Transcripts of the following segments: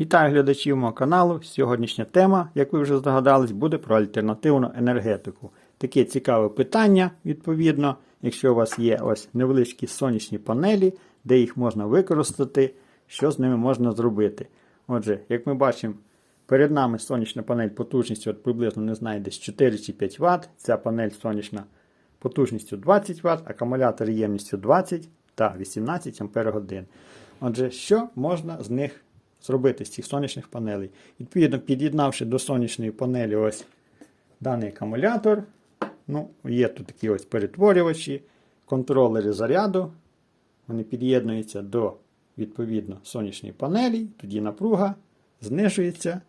Вітаю глядачів мого каналу. Сьогоднішня тема, як ви вже здогадались, буде про альтернативну енергетику. Таке цікаве питання, відповідно, якщо у вас є ось невеличкі сонячні панелі, де їх можна використати, що з ними можна зробити. Отже, як ми бачимо, перед нами сонячна панель потужністю от приблизно не знаю, десь 4 чи 5 Вт. Ця панель сонячна потужністю 20 Вт, акумулятор ємністю 20 та 18 Ампер годин. Отже, що можна з них зробити з цих сонячних панелей? Відповідно, під'єднавши до сонячної панелі ось даний акумулятор. Ну, Є тут такі ось перетворювачі, контролери заряду. Вони під'єднуються до відповідно сонячної панелі, тоді напруга знижується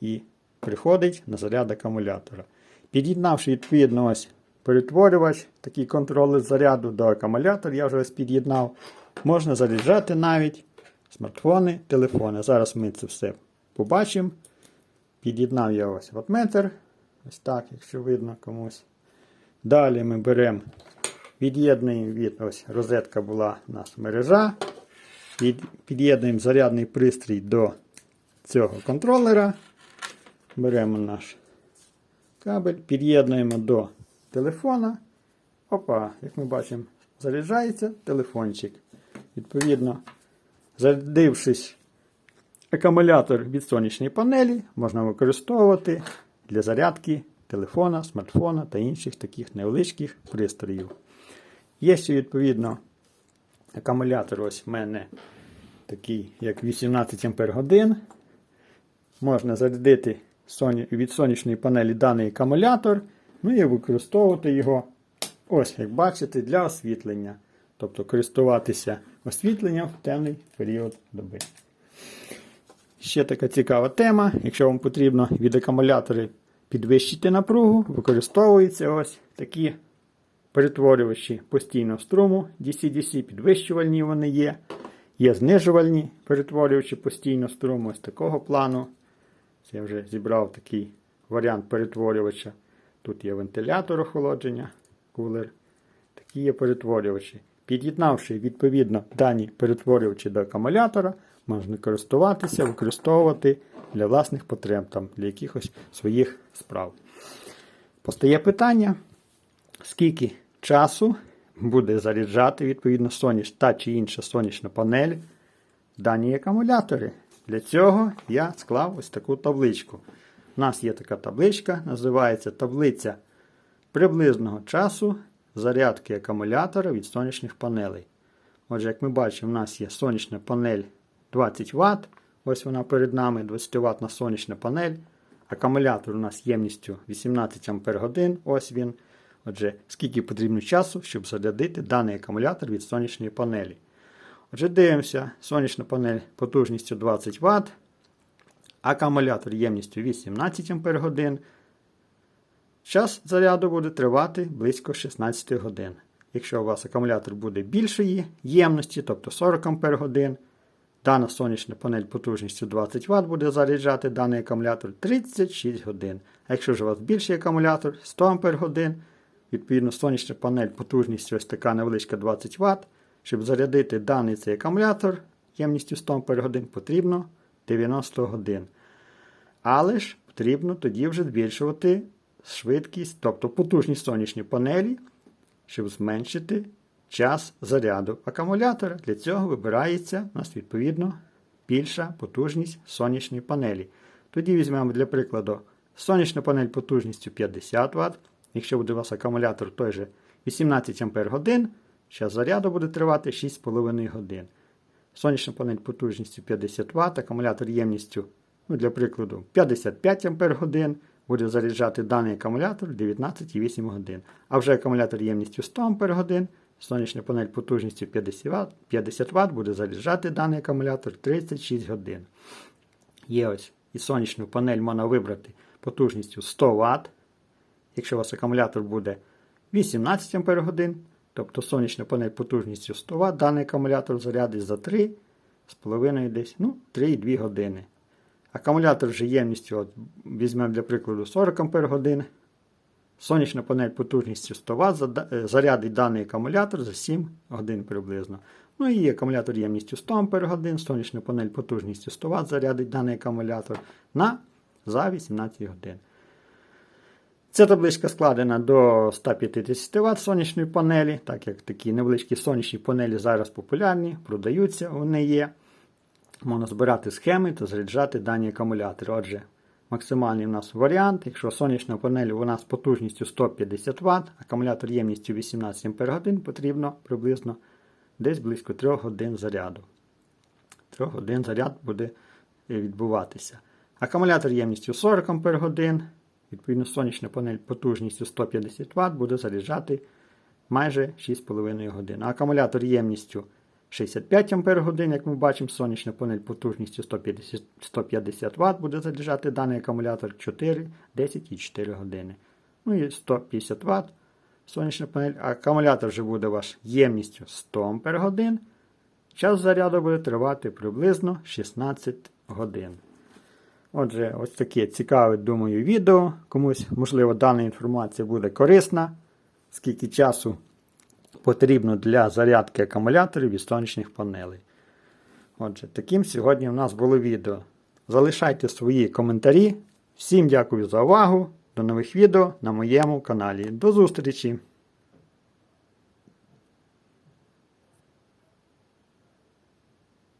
і приходить на заряд акумулятора. Під'єднавши відповідно ось перетворювач, такий контролер заряду до акумулятора, я вже ось під'єднав. Можна заряджати навіть смартфони, телефони. Зараз ми це все побачимо. Під'єднав я ось ватметр. Ось так, якщо видно комусь. Далі ми беремо, від'єднуємо від ось розетка була у нас мережа. Під'єднуємо зарядний пристрій до цього контролера. Беремо наш кабель, під'єднуємо до телефона. Опа, як ми бачимо, заряджається телефончик. Відповідно, зарядившись акумулятор від сонячної панелі, можна використовувати для зарядки телефона, смартфона та інших таких невеличких пристроїв. Є ще, відповідно, акумулятор ось в мене такий, як 18 Ампер годин. Можна зарядити від сонячної панелі даний акумулятор, ну і використовувати його, ось, як бачите, для освітлення. Тобто користуватися освітленням в темний період доби. Ще така цікава тема. Якщо вам потрібно від акумулятора підвищити напругу, використовуються ось такі перетворювачі постійного струму DC-DC, підвищувальні вони є. Є знижувальні перетворювачі постійного струму ось такого плану. Я вже зібрав такий варіант перетворювача. Тут є вентилятор охолодження, кулер. Такі є перетворювачі. Під'єднавши відповідно дані перетворювачі до акумулятора, можна користуватися, використовувати для власних потреб, там, для якихось своїх справ. Постає питання, скільки часу буде заряджати відповідно соняш, та чи інша сонячна панель дані акумулятори. Для цього я склав ось таку табличку. У нас є така табличка, називається таблиця приблизного часу зарядки акумулятора від сонячних панелей. Отже, як ми бачимо, у нас є сонячна панель 20 Вт. Ось вона перед нами 20 Вт сонячна панель. Акумулятор у нас ємністю 18 Ампер годин. Ось він. Отже, скільки потрібно часу, щоб зарядити даний акумулятор від сонячної панелі. Отже, дивимося, сонячна панель потужністю 20 Вт. Акумулятор ємністю 18 Ампер годин. Час заряду буде тривати близько 16 годин. Якщо у вас акумулятор буде більшої ємності, тобто 40 Ампер годин, дана сонячна панель потужністю 20 Вт буде заряджати даний акумулятор 36 годин. А якщо ж у вас більший акумулятор 100 Ампер годин, відповідно сонячна панель потужністю ось така невеличка 20 Вт, щоб зарядити даний цей акумулятор ємністю 100 Ампер годин, потрібно 90 годин. Але ж потрібно тоді вже збільшувати швидкість, тобто потужність сонячної панелі, щоб зменшити час заряду акумулятора. Для цього вибирається у нас відповідно більша потужність сонячної панелі. Тоді візьмемо для прикладу сонячну панель потужністю 50 Вт. Якщо буде у вас акумулятор той же 18 Ампер годин, час заряду буде тривати 6,5 годин. Сонячна панель потужністю 50 Вт, акумулятор ємністю, ну, для прикладу, 55 Ампер годин буде заряджати даний акумулятор 19,8 годин. А вже акумулятор ємністю 100 Ампер годин, сонячна панель потужністю 50 Вт, 50 Вт буде заряджати даний акумулятор 36 годин. Є ось і сонячну панель можна вибрати потужністю 100 Вт. Якщо у вас акумулятор буде 18 Ампер годин, тобто сонячна панель потужністю 100 Вт, даний акумулятор зарядить за 3,5 десь, ну, 3,2 години. Акумулятор вже ємністю, от, візьмемо для прикладу 40 Ампер годин. Сонячна панель потужністю 100 Вт зарядить даний акумулятор за 7 годин приблизно. Ну і акумулятор ємністю 100 Ах, сонячна панель потужністю 100 Вт зарядить даний акумулятор на за 18 годин. Ця табличка складена до 150 Вт сонячної панелі, так як такі невеличкі сонячні панелі зараз популярні, продаються, вони є. Можна збирати схеми та заряджати дані акумулятори. Отже, максимальний у нас варіант. Якщо сонячна панель у нас потужністю 150 Вт, акумулятор ємністю 18 Ах, потрібно приблизно десь близько 3 годин заряду. 3 годин заряд буде е, відбуватися. Акумулятор ємністю 40 Ах, відповідно, сонячна панель потужністю 150 Вт буде заряджати майже 6,5 годин. Акумулятор ємністю 65 Ах, як ми бачимо, сонячна панель потужністю 150, 150 Вт буде заряджати даний акумулятор 4, 10 і 4 години. Ну і 150 Вт сонячна панель. Акумулятор вже буде ваш ємністю 100 Ах. Час заряду буде тривати приблизно 16 годин. Отже, ось таке цікаве, думаю, відео. Комусь, можливо, дана інформація буде корисна, скільки часу потрібно для зарядки акумуляторів і сонячних панелей. Отже, таким сьогодні у нас було відео. Залишайте свої коментарі. Всім дякую за увагу. До нових відео на моєму каналі. До зустрічі!